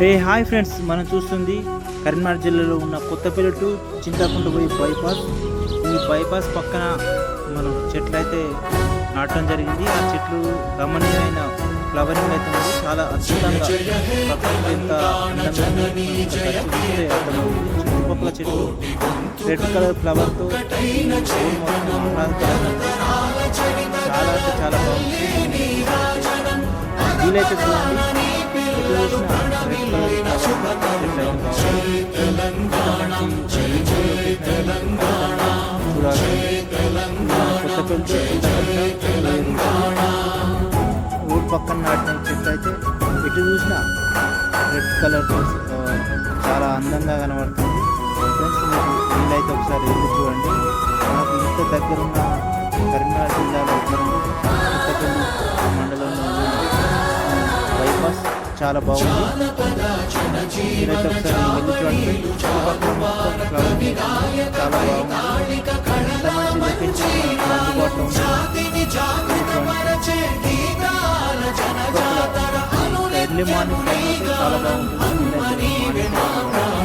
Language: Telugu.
హే హాయ్ ఫ్రెండ్స్ మనం చూస్తుంది కరీంనగర్ జిల్లాలో ఉన్న కొత్తపల్లి టు చింతకుంట పోయి బైపాస్ ఈ బైపాస్ పక్కన మనం చెట్లు అయితే నాటడం జరిగింది. ఆ చెట్లు రమణీయమైన ఫ్లవరింగ్ అయితే ఉంది. చాలా అద్భుతంగా ఎంత చుట్టుపక్కల చెట్లు రెడ్ కలర్ ఫ్లవర్తో చాలా అంటే చాలా బాగుంది. వీలైతే చూడండి. రెడ్ రోడ్ పక్కన నాటిన చెట్టు అయితే ఎటు చూసినా రెడ్ కలర్ చాలా అందంగా కనబడుతుంది. ఫ్రెండ్స్ మీకు వీలైతే ఒకసారి వెళ్ళి చూడండి నాకు ఇంత దగ్గర ఉన్న కరీంనగర్ జిల్లాలో చాలా బాగుంది. మీరైతే ఒకసారి వెళ్ళి చూడండి చుట్టుపక్కల మొత్తం flowers చాలా బాగుంది. ఎంత మంచి లొకేషన్ మనకు అందుబాటులో ఉంది ఎర్లీ మార్నింగ్ టైం అయితే చాలా బాగుంటుంది వీలైతే మార్నింగ్